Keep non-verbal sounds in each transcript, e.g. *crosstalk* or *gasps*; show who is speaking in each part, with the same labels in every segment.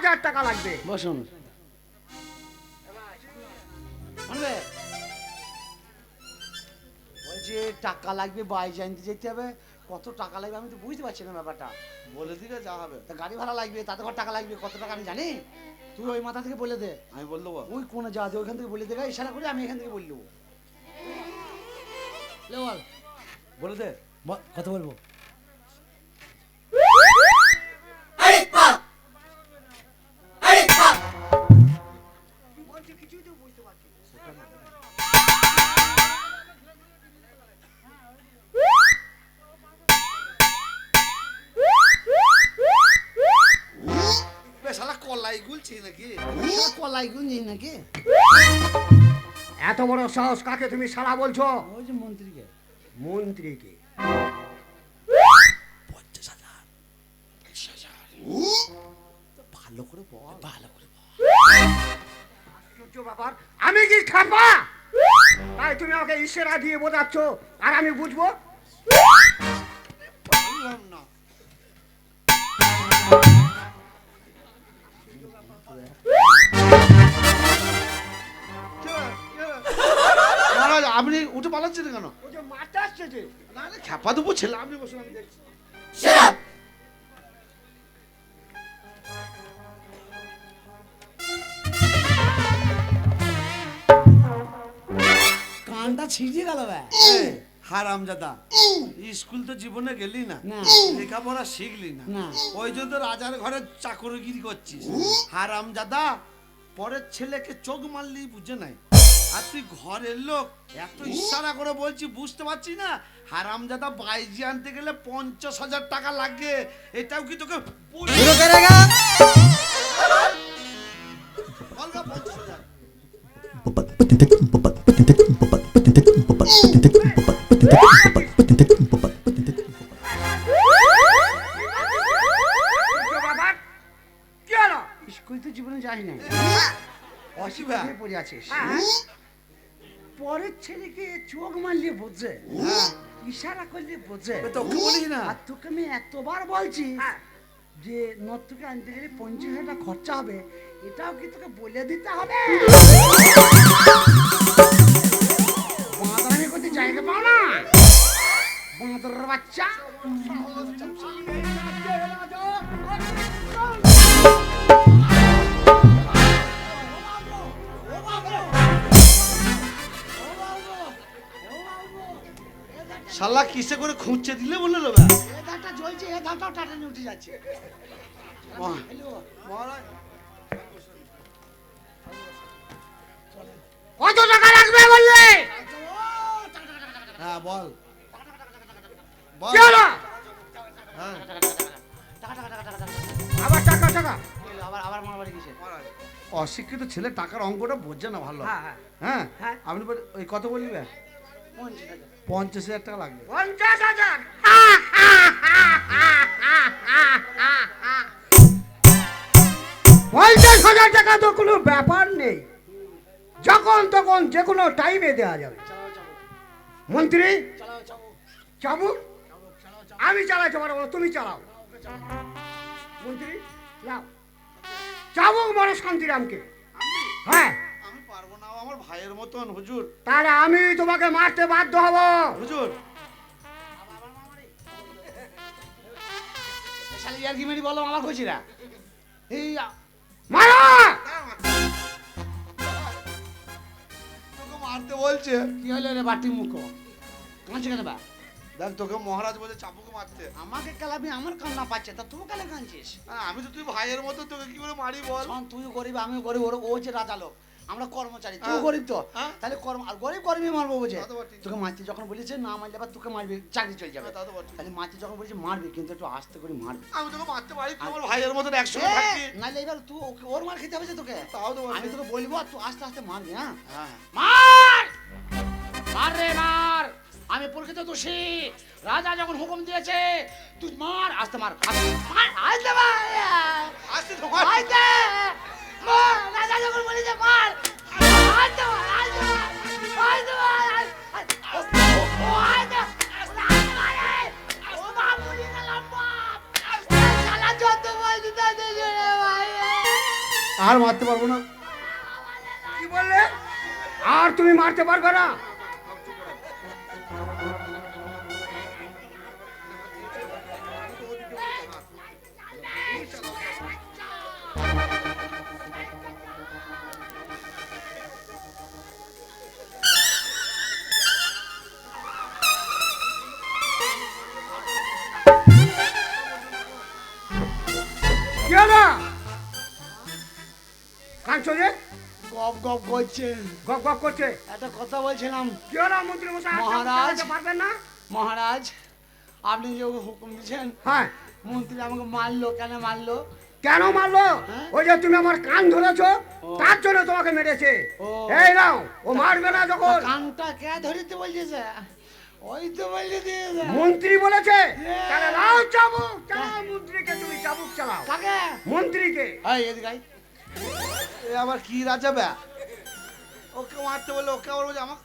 Speaker 1: হাজার টাকা লাগবে।
Speaker 2: বসুন। বলছি টাকা লাগবে বাইশ জানতে যেতে হবে। কত টাকা লাগবে আমি তো বুঝতে পারছি না ব্যাপারটা।
Speaker 3: বলে দিলে যা হবে।
Speaker 2: তা গাড়ি ভাড়া লাগবে তাতে কত টাকা লাগবে কত টাকা আমি জানি? তুই ওই মাথা থেকে বলে দে।
Speaker 3: আমি বল দেবো।
Speaker 2: ওই কোন যা দে ওইখান থেকে বলে দেবে ইশারা করে আমি এখান থেকে বলল বল
Speaker 3: বলে দে।
Speaker 2: কত বলব।
Speaker 3: গুলছি নাকি
Speaker 2: কলাই গুঞ্জি নাকি
Speaker 1: এত বড় সাহস কাকে তুমি সালা বলছো?
Speaker 2: ওই যে মন্ত্রীকে।
Speaker 1: মন্ত্রীকে।
Speaker 2: পঞ্চাশ হাজার। ভালো করে বল। ভালো করে বল।
Speaker 1: আশ্চর্য আমি কি খাপা তাই তুমি আমাকে ইশারা দিয়ে বোঝাচ্ছ আর আমি বুঝব?
Speaker 3: উঠে পালাচ্ছেন কেন?
Speaker 1: ও যে মারতে আসছে যে।
Speaker 3: না না খ্যাপা দেবো ছেলে আপনি বসুন আমি দেখছি।
Speaker 2: কানটা ছিঁড়ে গেল ব্যা
Speaker 3: হারামজাদা স্কুল তো জীবনে গেলি না
Speaker 2: না।
Speaker 3: লেখাপড়া শিখলি না।
Speaker 2: না।
Speaker 3: ওই জন্য রাজার ঘরে চাকরগিরি করছিস। হারামজাদা পরের ছেলেকে চোখ মারলি বুঝে নাই। আর তুই ঘরের লোক এত ইশারা করে বলছি বুঝতে পারছি না? হারামজাদা বাইজি আনতে গেলে পঞ্চাশ হাজার টাকা লাগে। এটাও কি তোকে
Speaker 2: জীবনে যাই না
Speaker 3: অসুবিধা
Speaker 2: পড়ে আছিস।
Speaker 1: হ্যাঁ?
Speaker 2: পরের ছেলেকে চোখ মারলে বোঝে। ইশারা করলে বোঝে।
Speaker 3: তোকে বলিস না।
Speaker 2: আর তোকে আমি এতবার বলছি
Speaker 1: হ্যাঁ।
Speaker 2: যে নতুকে আনতে গেলে পঞ্চাশ হাজার টাকা খরচা হবে। এটাও কি তোকে বলে দিতে হবে? বাঁদরামি করতে জায়গা পাও না। বাঁদর বাচ্চা।
Speaker 3: শালা কিসে করে খুঁজছে দিলে বলে লোবা
Speaker 2: এ ধানটা জ্বলছে এ টাটানি উঠে যাচ্ছে।
Speaker 3: মহারাজ।
Speaker 1: কত টাকা লাগবে বললে?
Speaker 3: হ্যাঁ বল। বল। হ্যাঁ
Speaker 2: টাকা টাকা টাকা টাকা টাকা।
Speaker 1: আবার টাকা টাকা
Speaker 2: আবার আবার মারামারি কিসে
Speaker 3: অশিক্ষিত ছেলে টাকার অঙ্কটা বোঝে না ভালো।
Speaker 1: হ্যাঁ, হ্যাঁ।
Speaker 3: হ্যাঁ?
Speaker 1: হ্যাঁ।
Speaker 3: আপনি ওই কত বললি
Speaker 2: পঞ্চাশ হাজার
Speaker 3: টাকা লাগবে।
Speaker 1: পঞ্চাশ হাজার? পঞ্চাশ হাজার টাকা তো কোনো ব্যাপার নেই। যখন তখন যে কোনো টাইমে দেওয়া যাবে। মন্ত্রী? চাবুক? আমি চালাইতে পারব না, তুমি চালাও। মন্ত্রী চাবুক বড় শান্তিরামকে। হ্যাঁ।
Speaker 3: ভাইয়ের মতন হুজুর।
Speaker 1: তাহলে আমি তোমাকে মারতে বাধ্য হব।
Speaker 3: হুজুর।
Speaker 2: শালি ইয়ার কি মেরি বলো আমার এই
Speaker 3: তোকে মারতে বলছে।
Speaker 2: কি হলো রে বাটি মুখ? কাঁচে কেন বা?
Speaker 3: দেখ তোকে মহারাজ বলে চাপুকে মারতে।
Speaker 2: আমাকে কালাবি আমার কান্না পাচ্ছে তা তুই কালে কাঁদছিস?
Speaker 3: আমি তো তুই ভাইয়ের মতো তোকে কি করে মারি বল?
Speaker 2: শোন তুইও গরিব আমিও গরিব ওর ও হচ্ছে রাজা লোক। আমরা কর্মচারী তুই
Speaker 3: হ্যাঁ।
Speaker 2: গরিব তো।
Speaker 3: হ্যাঁ।
Speaker 2: তাহলে কর্ম আর গরিব গরিবই মারবো বুঝে। তোকে মারতে যখন বলেছে না মারলে আবার তোকে মারবে চাকরি চলে যাবে।
Speaker 3: হ্যাঁ।
Speaker 2: তাহলে মারতে যখন বলেছে মারবে কিন্তু একটু আস্তে করে মারবে।
Speaker 3: আমি তোকে মারতে পারি তুই আমার ভাইয়ের মতন একসঙ্গে থাকবি।
Speaker 2: নাহলে এবার তুই ওকে ওর মার খেতে হবে যে তোকে?
Speaker 3: তাও তো
Speaker 2: আমি তোকে বলব আর তুই আস্তে আস্তে মারবি হ্যাঁ?
Speaker 3: হ্যাঁ
Speaker 2: মার! মার রে মার! আমি প্রকৃত দোষী। রাজা যখন হুকুম দিয়েছে তুই মার আস্তে মার আস্তে মার আস্তে মার।
Speaker 3: আসতে আর মারতে পারব না।
Speaker 2: কি বললে? আর তুমি মারতে পারবে না। কি হলো কাঁদছো যে
Speaker 1: গপ গপ করছে।
Speaker 2: গপ গপ করছে?
Speaker 1: একটা কথা বলছিলাম।
Speaker 2: কি মন্ত্রী মশাই
Speaker 1: মহারাজ।
Speaker 2: পারবেন না?
Speaker 1: মহারাজ আপনি যে হুকুম দিচ্ছেন
Speaker 2: হ্যাঁ।
Speaker 1: মন্ত্রী আমাকে মারলো কেন মারলো?
Speaker 2: কেন মারলো?
Speaker 1: হ্যাঁ?
Speaker 2: ওই যে তুমি আমার কান ধরেছো তার জন্য তোমাকে মেরেছে। এই নাও ও মারবে না যখন।
Speaker 1: কানটা কে ধরিতে বলছে ওই তো বলে দিয়েছে
Speaker 2: মন্ত্রী বলেছে
Speaker 1: হ্যাঁ।
Speaker 2: তাহলে লাও চাবুক চালাও
Speaker 1: এই এদিকে আয়।
Speaker 3: এ আবার কি রাজা ব্যা ওকে মারতে বললে ওকে আবার বলছে আমাকে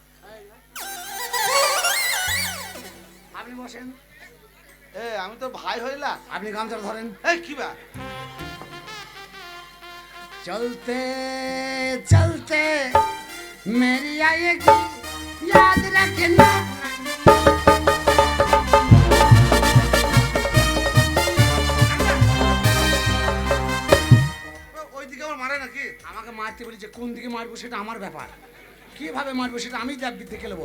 Speaker 2: আপনি বসেন
Speaker 3: এ আমি তো ভাই হইলা
Speaker 2: আপনি গামছা ধরেন
Speaker 3: এই কি ব্যা
Speaker 2: चलते चलते मेरी आएगी याद रखना আমাকে মারতে বলেছে কোন দিকে মারবো সেটা আমার ব্যাপার। কীভাবে মারবো সেটা আমি দেখ দেখে নেব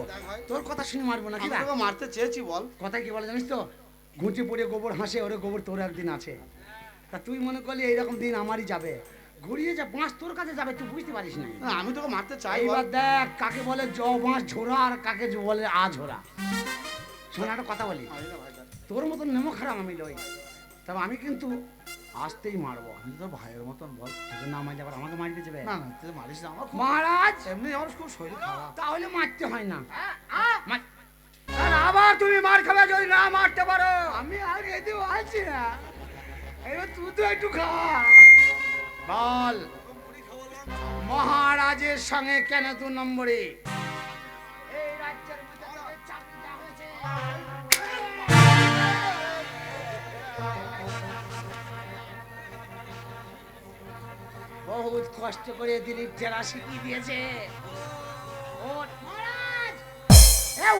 Speaker 2: তোর কথা শুনে মারবো না কি
Speaker 3: মারতে চেয়েছি বল।
Speaker 2: কথা কি বলে জানিস তো? ঘুঁচে পড়ে গোবর হাসে ওরে গোবর তোর একদিন আছে। তা তুই মনে করলি এইরকম দিন আমারই যাবে। ঘুরিয়ে যা বাঁশ তোর কাছে যাবে তুই বুঝতে পারিস না
Speaker 3: আমি তোকে মারতে চাই
Speaker 2: এইবার
Speaker 3: বল
Speaker 2: দেখ কাকে বলে জ বাঁশ ঝোড়া আর কাকে বলে আ ঝোড়া। শোনা একটা কথা বলি। তোর মতন নেমো খারাপ আমি লই তবে আমি কিন্তু আসতেই মারবো।
Speaker 3: আমি তো ভাইয়ের মতন বল
Speaker 2: তোকে না মারলে আবার আমাকে মারতে যাবে
Speaker 3: না না তুই মারিস না আমার
Speaker 2: মহারাজ!
Speaker 3: এমনি আমার খুব শরীর খারাপ। *gasps*
Speaker 2: তাহলে মারতে হয় না। আর আবার তুমি মার খাবে যদি না মারতে পারো।
Speaker 1: আমি আর খেতে পারছি না। এবার তুই তো একটু খা।
Speaker 2: বল মহারাজের সঙ্গে কেন দু নম্বরে? কষ্ট করে দিলীপ জেলা শিখিয়ে দিয়েছে।